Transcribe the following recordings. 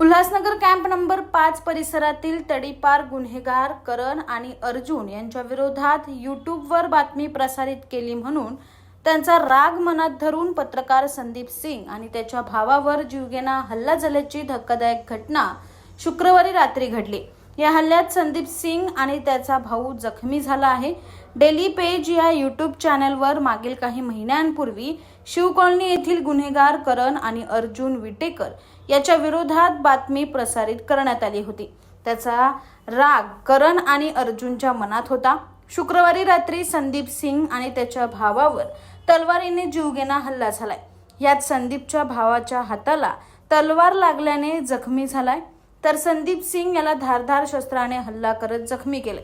Ulhasnagar camp number पाच परिसरातील तडीपार गुन्हेगार करण आणि अर्जुन यांच्या विरोधात युट्यूबवर बातमी प्रसारित केली म्हणून त्यांचा राग मनात धरून पत्रकार संदीप सिंग आणि त्याच्या भावावर जीवघेणा हल्ला झाल्याची धक्कादायक घटना शुक्रवारी रात्री घडली. या हल्ल्यात संदीप सिंग आणि त्याचा भाऊ जखमी झाला आहे. डेली पेज या यूट्यूब चॅनलवर मागील काही महिन्यांपूर्वी शिव कॉलनी येथील गुन्हेगार करण आणि अर्जुन विटेकर याच्या विरोधात बातमी प्रसारित करण्यात आली होती. त्याचा राग करण आणि अर्जुनच्या मनात होता. शुक्रवारी रात्री संदीप सिंग आणि त्याच्या भावावर तलवारीने जीवघेणा हल्ला झालाय. यात संदीपच्या भावाच्या हाताला तलवार लागल्याने जखमी झालाय. तर संदीप सिंग याला धारधार शस्त्राने हल्ला करत जखमी केले.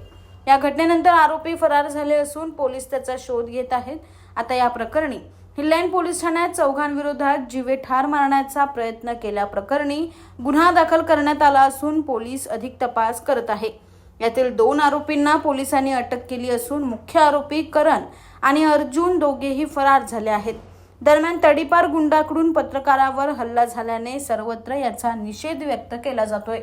या घटनेनंतर आरोपी फरार झाले असून पोलीस त्याचा शोध घेत आहेत. आता या प्रकरणी हिल्लाईन पोलीस ठाण्यात चौघांविरोधात जीवे ठार मारण्याचा प्रयत्न केल्याप्रकरणी गुन्हा दाखल करण्यात आला असून पोलीस अधिक तपास करत आहे. यातील दोन आरोपींना पोलिसांनी अटक केली असून मुख्य आरोपी करण आणि अर्जुन दोघेही फरार झाले आहेत. दरम्यान तडीपार गुंडाकडून पत्रकारावर हल्ला झाल्याने सर्वत्र याचा निषेध व्यक्त केला जातोय.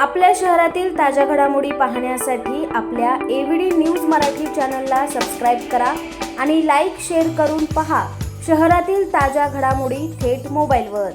आपल्या शहरातील ताज्या घडामोडी पाहण्यासाठी आपल्या एव्हीडी न्यूज मराठी चॅनलला सबस्क्राईब करा आणि लाईक शेअर करून पहा. शहरातील ताज्या घडामोडी थेट मोबाईलवर.